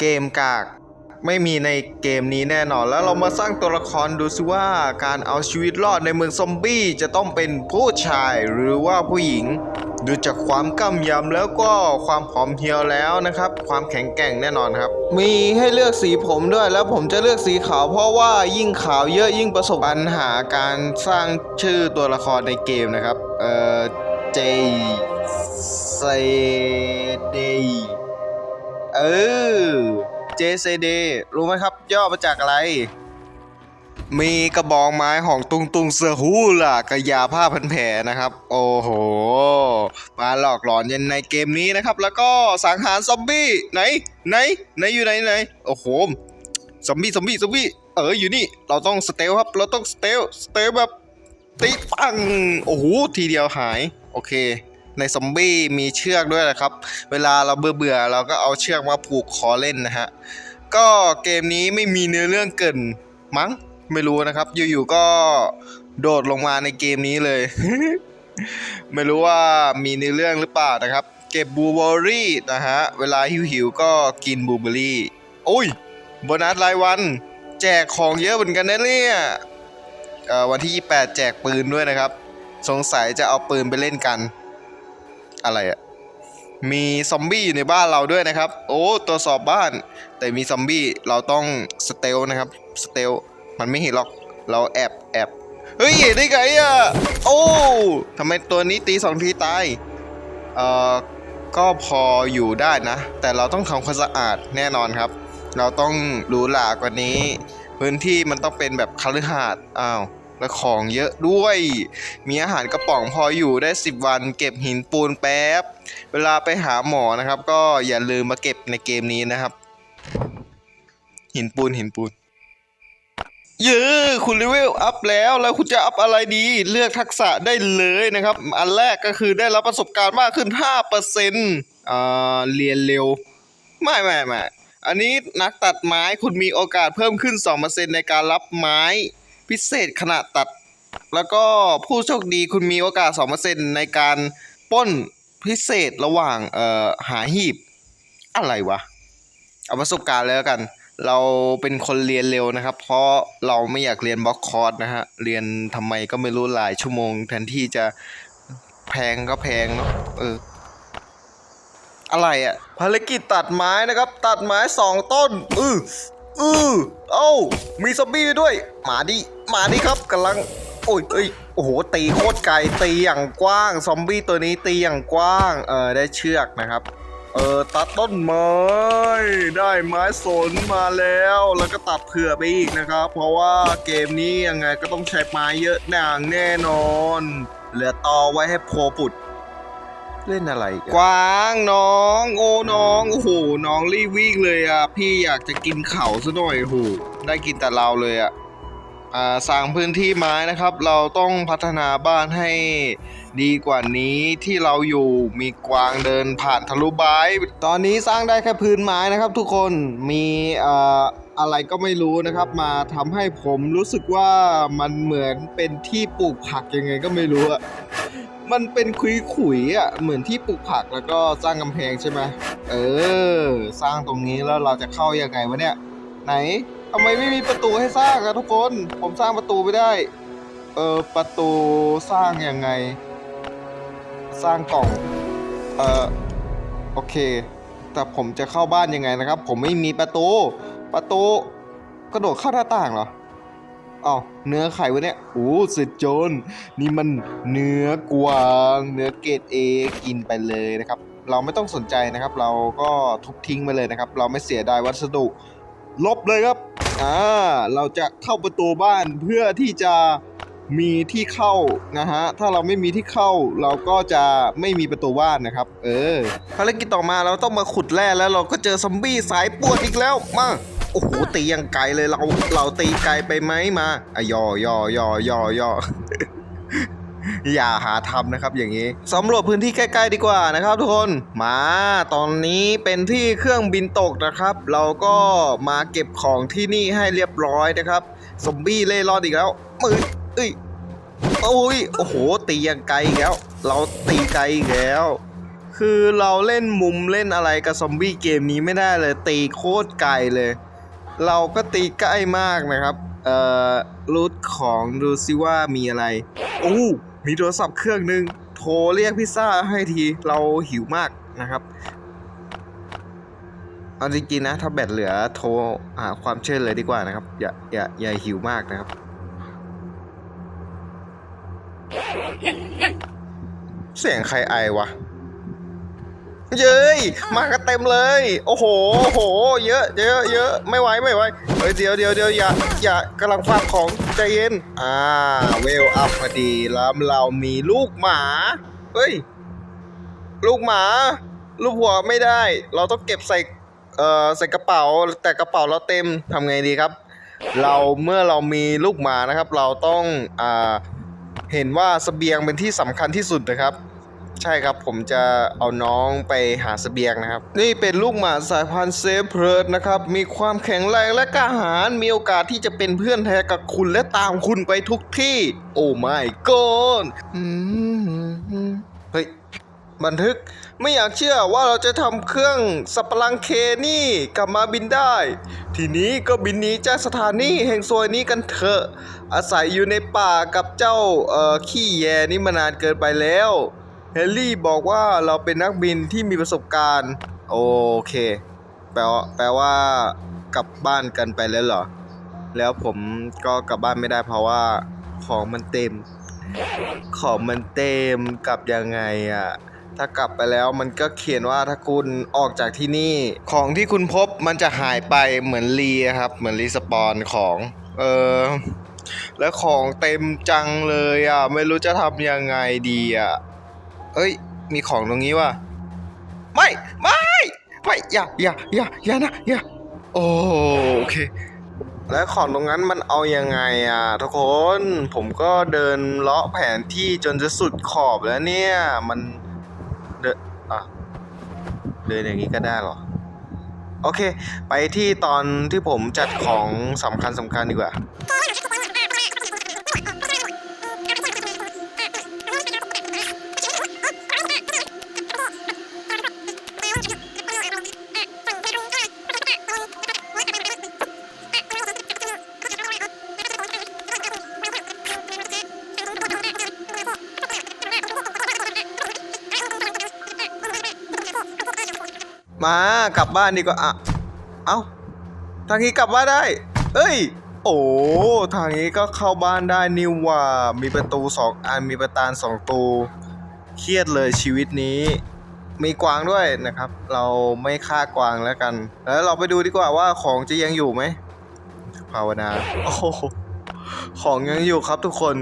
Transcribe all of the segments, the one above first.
เกมกาก ไม่มีในเกมนี้แน่นอน แล้วเรามาสร้างตัวละครดูซิว่าการเอาชีวิตรอดในเมืองซอมบี้จะต้องเป็นผู้ชายหรือว่าผู้หญิง ดูจากความกำยำแล้วก็ความผอมเพรียวแล้วนะครับ ความแข็งแกร่งแน่นอนครับ มีให้เลือกสีผมด้วยแล้วผมจะเลือกสีขาว เพราะว่ายิ่งขาวเยอะยิ่งประสบปัญหาการสร้างชื่อตัวละครในเกมนะครับ เอ่อเจเซเด เออ JCD รู้ไหมครับ ย่อมาจากอะไร มีกระบองไม้ของตุงตุงเสือฮูล่ะกระยาผ้าพันแผลนะครับ โอ้โห มาหลอกหลอนยันในเกมนี้นะครับ แล้วก็สังหารซอมบี้ไหนไหนไหนอยู่ไหนไหนโอ้โหซอมบี้ซอมบี้ซอมบี้เอออยู่นี่ เราต้องสเตลครับ เราต้องสเตลสเตลแบบตีปัง โอ้โห ทีเดียวหาย โอเค ในซอมบี้มีเชือกด้วยนะครับ เวลาเราเบื่อเบื่อเราก็เอาเชือกมาผูกคอเล่นนะฮะ ก็เกมนี้ไม่มีเนื้อเรื่องเกินมั้งไม่รู้นะครับ อยู่ๆก็โดดลงมาในเกมนี้เลย ไม่รู้ว่ามีเนื้อเรื่องหรือเปล่านะครับ เก็บบูเบอร์รี่นะฮะ เวลาหิวๆก็กินบูเบอร์รี่โอ้ยโบนัสรายวัน แจกของเยอะเหมือนกันนะเนี่ยเอ่อวันที่ 28 แจกปืนด้วยนะครับ สงสัยจะเอาปืนไปเล่นกัน อะไรอะมีซอมบี้อยู่ในบ้านเราด้วยนะครับ โอ้ตรวจสอบบ้าน แต่มีซอมบี้เราต้องสเตลนะครับสเตลมันไม่เห็นหรอกเราแอบแอบเฮ้ยได้ไงอะโอ้ทำไมตัวนี้ตีสองทีตายเอ่อก็พออยู่ได้นะ แต่เราต้องทำความสะอาดแน่นอนครับ เราต้องรู้หรากว่านี้ พื้นที่มันต้องเป็นแบบคฤหาสน์อ้าว แล้วของเยอะด้วย มีอาหารกระป๋องพออยู่ได้ 10 วัน เก็บหินปูนแป๊บ เวลาไปหาหมอนะครับ ก็อย่าลืมมาเก็บในเกมนี้นะครับ หินปูนหินปูน เย้คุณเลเวลอัพแล้วแล้วคุณจะอัพอะไรดี เลือกทักษะได้เลยนะครับ อันแรกก็คือได้รับประสบการณ์มากขึ้น 5%อ่าเรียนเร็ว ไม่ไม่ไม่อันนี้นักตัดไม้คุณมีโอกาสเพิ่มขึ้น 2%ในการรับไม้ พิเศษขณะตัด แล้วก็ผู้โชคดีคุณมีโอกาส 2%ในการป้นพิเศษระหว่างเอ่อหาหีบ อะไรวะ เอาประสบการณ์เลยแล้วกัน เราเป็นคนเรียนเร็วนะครับ เพราะเราไม่อยากเรียนบล็อกคอร์สนะฮะ เรียนทำไมก็ไม่รู้หลายชั่วโมง แทนที่จะแพงก็แพงเนาะเอออะไรอะภารกิจตัดไม้นะครับ ตัดไม้สองต้น อือ อือเอ้ามีซอมบี้ด้วย มาดิมาดิครับกำลัง โอ้ยเอ้ยโอ้โหตีโคตรไกลตีอย่างกว้าง ซอมบี้ตัวนี้ตีอย่างกว้าง เออได้เชือกนะครับ เออตัดต้นไม้ได้ไม้สนมาแล้ว แล้วก็ตัดเผื่อไปอีกนะครับ เพราะว่าเกมนี้ยังไงก็ต้องใช้ไม้เยอะอย่างแน่นอน เหลือตอไว้ให้โพปุด เล่นอะไรกันกวางน้อง โอ้น้องโอ้โหน้องรีบวิ่งเลยอะพี่อยากจะกินเขาซะหน่อยโอ้โหได้กินแต่เราเลยอะอ่าสร้างพื้นที่ไม้นะครับ เราต้องพัฒนาบ้านให้ดีกว่านี้ที่เราอยู่มีกวางเดินผ่านทะลุบายตอนนี้สร้างได้แค่พื้นไม้นะครับ ทุกคนมีอ่อ อะไรก็ไม่รู้นะครับ มาทำให้ผมรู้สึกว่ามันเหมือนเป็นที่ปลูกผักยังไงก็ไม่รู้อะมันเป็นขุยๆอะเหมือนที่ปลูกผักแล้วก็สร้างกำแพงใช่ไหมเออ สร้างตรงนี้แล้วเราจะเข้ายังไงวะเนี่ย ไหนทำไมไม่มีประตูให้สร้างอะทุกคน ผมสร้างประตูไม่ได้ เออประตูสร้างยังไง สร้างกล่อง เออโอเค แต่ผมจะเข้าบ้านยังไงนะครับ ผมไม่มีประตู ประตูกระโดดเข้าหน้าต่างเหรออ๋อเนื้อไข่วะเนี่ยโอ้สุดโจนนี่มันเนื้อกวางเนื้อเกรดเอกินไปเลยนะครับ เราไม่ต้องสนใจนะครับ เราก็ทุบทิ้งไปเลยนะครับ เราไม่เสียดายวัสดุ ลบเลยครับอ่าเราจะเข้าประตูบ้านเพื่อที่จะมีที่เข้านะฮะ ถ้าเราไม่มีที่เข้าเราก็จะไม่มีประตูบ้านนะครับ เออภารกิจต่อมาเราต้องมาขุดแร่แล้วเราก็เจอซอมบี้สายปวดอีกแล้วมา โอ้โหตีอย่างไกลเลยเราเราตีไกลไปไหมมาอะย่อย่อย่อย่อย่ออย่าหาทำนะครับอย่างนี้สำรวจพื้นที่ใกล้ๆดีกว่านะครับทุกคนมาตอนนี้เป็นที่เครื่องบินตกนะครับ เราก็มาเก็บของที่นี่ให้เรียบร้อยนะครับซอมบี้เล่ร่อนอีกแล้วมือเอ้ยโอ้ยโอ้โห ตียังไกลอีกแล้ว เราตีไกลอีกแล้ว คือเราเล่นมุมเล่นอะไรกับซอมบี้เกมนี้ไม่ได้เลย ตีโคตรไกลเลย เราก็ตีใกล้มากนะครับ เอ่อรูทของดูซิว่ามีอะไรโอ้มีโทรศัพท์เครื่องหนึ่งโทรเรียกพิซซ่าให้ทีเราหิวมากนะครับเอาจริงๆนะถ้าแบตเหลือโทรหาความช่วยเลือดีกว่านะครับ อย่าอย่าอย่าหิวมากนะครับ เสียงใครไอวะ เย้ยมากันเต็มเลย โอ้โหโอ้โห เยอะ เยอะเยอะไม่ไหวไม่ไหวเฮ้ยเดี๋ยวเดี๋ยวเดี๋ยวอย่าอย่ากำลังฝากของใจเย็นอ่าเวลอัพพอดีแล้วเรามีลูกหมาเฮ้ยลูกหมาลูกหัวไม่ได้ เราต้องเก็บใส่เอ่อใส่กระเป๋า แต่กระเป๋าเราเต็มทำไงดีครับ เราเมื่อเรามีลูกหมานะครับ เราต้องอ่าเห็นว่าเสบียงเป็นที่สำคัญที่สุดนะครับ ใช่ครับผมจะเอาน้องไปหาเสบียงนะครับ นี่เป็นลูกหมาสายพันธุ์เซฟเพิร์ดนะครับ มีความแข็งแรงและกล้าหาญมีโอกาสที่จะเป็นเพื่อนแท้กับคุณและตามคุณไปทุกที่ โอ้ไม่กอนเฮ้ยบันทึกไม่อยากเชื่อว่าเราจะทำเครื่องสับปะรังเคนี่กลับมาบินได้ ทีนี้ก็บินหนีจากสถานีแห่งซวยนี้กันเถอะ อาศัยอยู่ในป่ากับเจ้าเอ่อขี้แยนี่มานานเกินไปแล้ว ฮลลี่บอกว่าเราเป็นนักบินที่มีประสบการณ์ โอเค แปลว่าแปลว่ากลับบ้านกันไปแล้วเหรอ แล้วผมก็กลับบ้านไม่ได้เพราะว่าของมันเต็ม ของมันเต็มกลับยังไงอะถ้ากลับไปแล้วมันก็เขียนว่าถ้าคุณออกจากที่นี่ ของที่คุณพบมันจะหายไปเหมือนรีอะครับ เหมือนรีสปอนของ เออแล้วของเต็มจังเลยอะ ไม่รู้จะทำยังไงดีอะ เอ้ย มีของตรงนี้ว่ะ ไม่ ไม่ ไม่ อย่า อย่า อย่า อย่านะ อย่า โอเค แล้วของตรงนั้นมันเอายังไงอะทุกคน ผมก็เดินเลาะแผนที่จนจะสุดขอบแล้วเนี่ย มันเดินอะ เดินอย่างนี้ก็ได้หรอ โอเค ไปที่ตอนที่ผมจัดของสำคัญสำคัญดีกว่า มากลับบ้านดีกว่าอะเอ้าทางนี้กลับบ้านได้ เอ้ย โอ้ทางนี้ก็เข้าบ้านได้นี่ว่า มีประตูสองอันมีประตานสองตูเครียดเลยชีวิตนี้ มีกวางด้วยนะครับ เราไม่ฆ่ากวางแล้วกัน แล้วเราไปดูดีกว่าว่าของจะยังอยู่ไหมภาวนาโอ้ของยังอยู่ครับทุกคน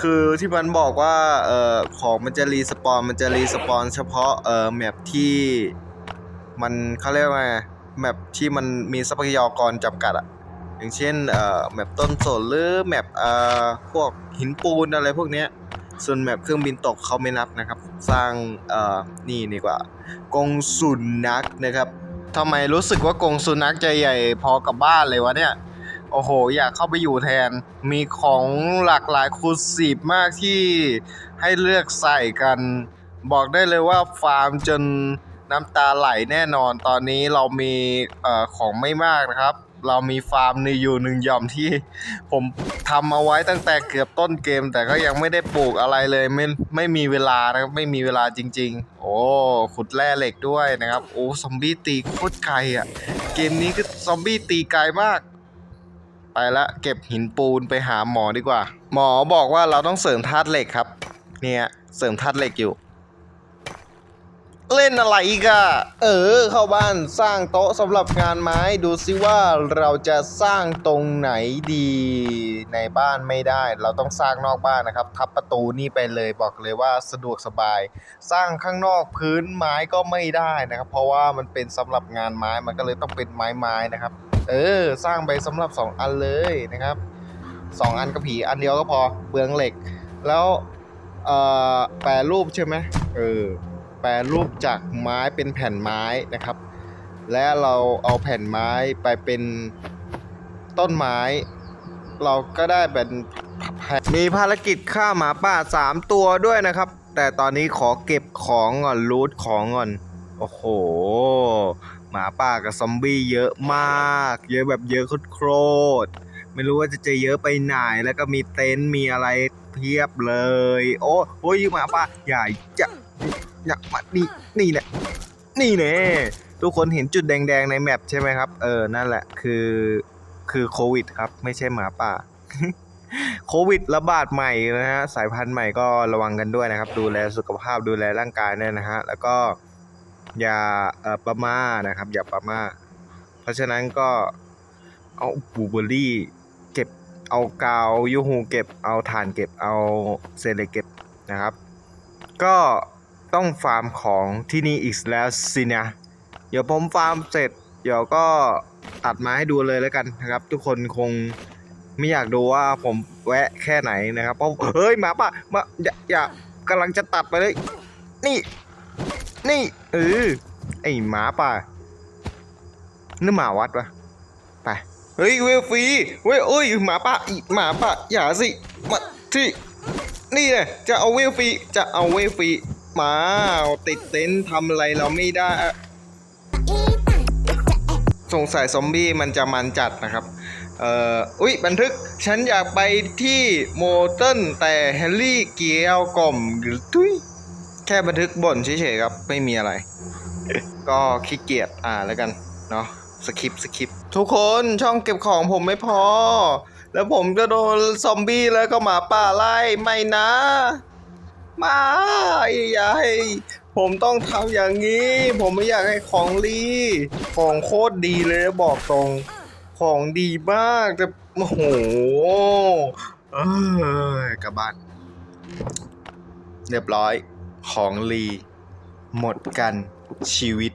คือที่มันบอกว่าเอ่อของมันจะรีสปอนมันจะรีสปอนเฉพาะเอ่อแมปที่ มันเขาเรียกว่าไงแมปที่มันมีทรัพยากรจำกัดอะอย่างเช่นเอ่อแมปต้นสนหรือแมปเอ่อพวกหินปูนอะไรพวกเนี้ยส่วนแมปเครื่องบินตกเขาไม่นับนะครับ สร้างเอ่อนี่ดีกว่ากงสุนัขนะครับทำไมรู้สึกว่ากงสุนัขจใหญ่พอกับบ้านเลยวะเนี่ยโอ้โห อยากเข้าไปอยู่แทน มีของหลากหลายคูสีบมากที่ให้เลือกใส่กัน บอกได้เลยว่าฟาร์มจน น้ำตาไหลแน่นอนตอนนี้เรามีเอ่อของไม่มากนะครับ เรามีฟาร์มในอยู่หนึ่งหย่อมที่ผมทำเอาไว้ตั้งแต่เกือบต้นเกม แต่ก็ยังไม่ได้ปลูกอะไรเลยไม่ไม่มีเวลานะครับไม่มีเวลาจริง ๆ โอ้ขุดแร่เหล็กด้วยนะครับโอ้ซอมบี้ตีโคตรไกลอะเกมนี้คือซอมบี้ตีไกลมากไปละเก็บหินปูนไปหาหมอดีกว่า หมอบอกว่าเราต้องเสริมธาตุเหล็กครับ เนี่ยเสริมธาตุเหล็กอยู่ เล่นอะไรอีกอะเออ เข้าบ้านสร้างโต๊ะสำหรับงานไม้ดูซิว่าเราจะสร้างตรงไหนดีในบ้านไม่ได้ เราต้องสร้างนอกบ้านนะครับ ทับประตูนี่ไปเลยบอกเลยว่าสะดวกสบาย สร้างข้างนอกพื้นไม้ก็ไม่ได้นะครับ เพราะว่ามันเป็นสำหรับงานไม้มันก็เลยต้องเป็นไม้ไม้นะครับ เออ สร้างไปสำหรับ 2 อันเลยนะครับ 2 อันก็ผีอันเดียวก็พอเปลืองเหล็ก แล้วเออแปรรูปใช่ไหมเออ แปรรูปจากไม้เป็นแผ่นไม้นะครับ และเราเอาแผ่นไม้ไปเป็นต้นไม้ เราก็ได้เป็นแผ่นมีภารกิจฆ่าหมาป่า 3 ตัวด้วยนะครับ แต่ตอนนี้ขอเก็บของก่อนรูทของก่อนโอ้โห หมาป่ากับซอมบี้เยอะมาก เยอะแบบเยอะโคตรไม่รู้ว่าจะเจอเยอะไปไหนแล้วก็มีเต็นท์มีอะไรเพียบเลย โอ้โอ้ยหมาป่าอย่าจะ อย่ามานี่นี่แหละนี่แน่ทุกคนเห็นจุดแดงๆในแมปใช่ไหมครับ เออนั่นแหละคือคือโควิดครับไม่ใช่หมาป่าโควิดระบาดใหม่นะฮะสายพันธุ์ใหม่ก็ระวังกันด้วยนะครับ ดูแลสุขภาพดูแลร่างกายเนี่ยนะฮะแล้วก็อย่าเออประมาทนะครับ อย่าประมาทเพราะฉะนั้นก็เอาบูเบอร์รี่เก็บเอากาวยูฮูเก็บเอาถ่านเก็บเอาเซเลเก็บนะครับ ก็ ต้องฟาร์มของที่นี่อีกแล้วสินะเดี๋ยวผมฟาร์มเสร็จ เดี๋ยวก็ตัดมาให้ดูเลยแล้วกันนะครับ ทุกคนคงไม่อยากดูว่าผมแวะแค่ไหนนะครับเพราะเฮ้ยหมาป่ะมาอย่าอย่ากำลังจะตัดไปเลย นี่ นี่เออไอหมาป่ะนี่หมาวัดปะไปเฮ้ยเวลฟรีเว้ยเอ้ยหมาป่ะอีหมาป่ะอย่าสิมาที่นี่เลยจะเอาเวฟีจะเอาเวฟี มาติดเต็นท์ทำอะไรเราไม่ได้ สงสัยซอมบี้มันจะมันจัดนะครับ เอ่อ อุ๊ย บันทึก ฉันอยากไปที่โมเทิลแต่แฮร์รี่เกียวกล่อมหรือทุยแค่บันทึกบ่นเฉยๆครับ ไม่มีอะไร ก็ขี้เกียจอ่านแล้วกัน เนาะสคริปสคริปทุกคนช่องเก็บของผมไม่พอ แล้วผมจะโดนซอมบี้แล้วก็หมาป่าไล่ไม่นะ ไม่อย่าให้ผมต้องทำอย่างนี้ ผมไม่อยากให้ของรีของโคตรดีเลยนะบอกตรง ของดีมากแต่โอ้โหเอ้ยกลับบ้านเรียบร้อยของรีหมดกันชีวิต